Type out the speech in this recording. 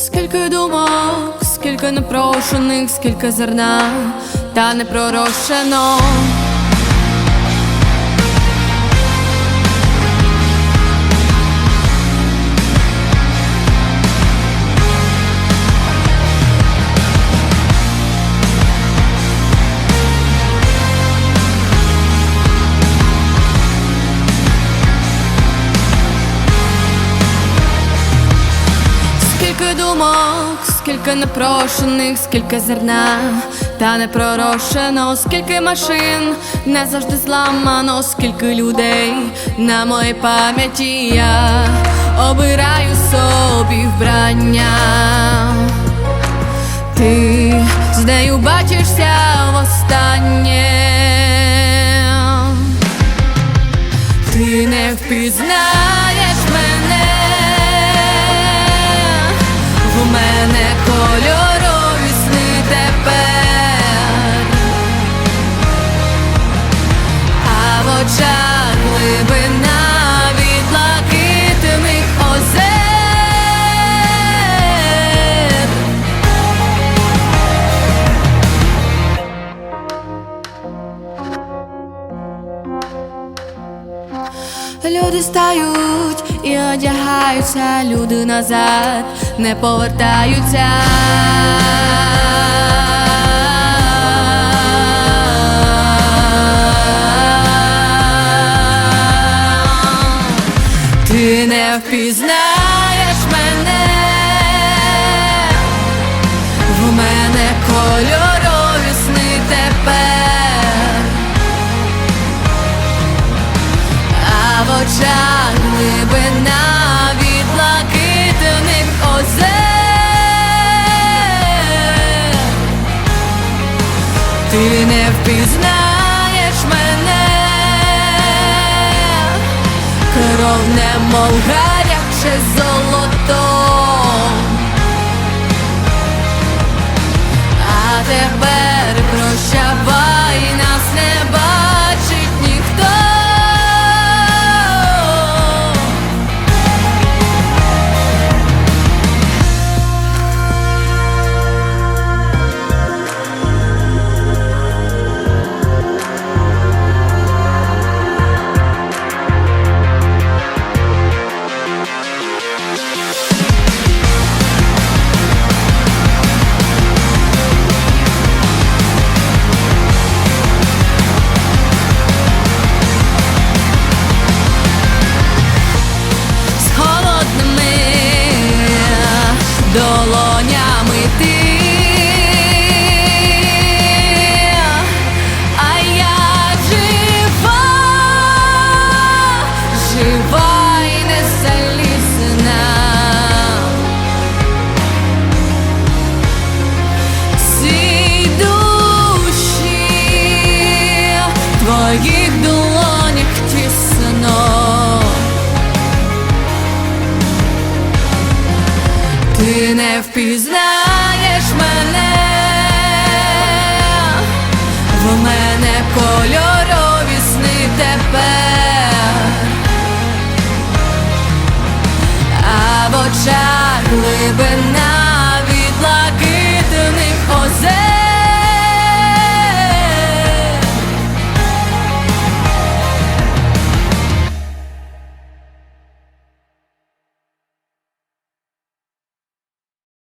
Скільки думок, скільки непрошених, скільки зерна, та не Скільки думок, скільки непрошених, скільки зерна, та не пророшено, скільки машин не завжди зламано, скільки людей на моїй пам'яті я обираю собі вбрання. Ти з нею бачишся востаннє. Ти не впізнаєш Люди стають і одягаються, люди назад не повертаються. Ти не впізнаєш впізнаєш мене, кров немов гаряче золото, а тепер твоїх долонях тісно. Ти не впізнаєш мене, в мене кольор.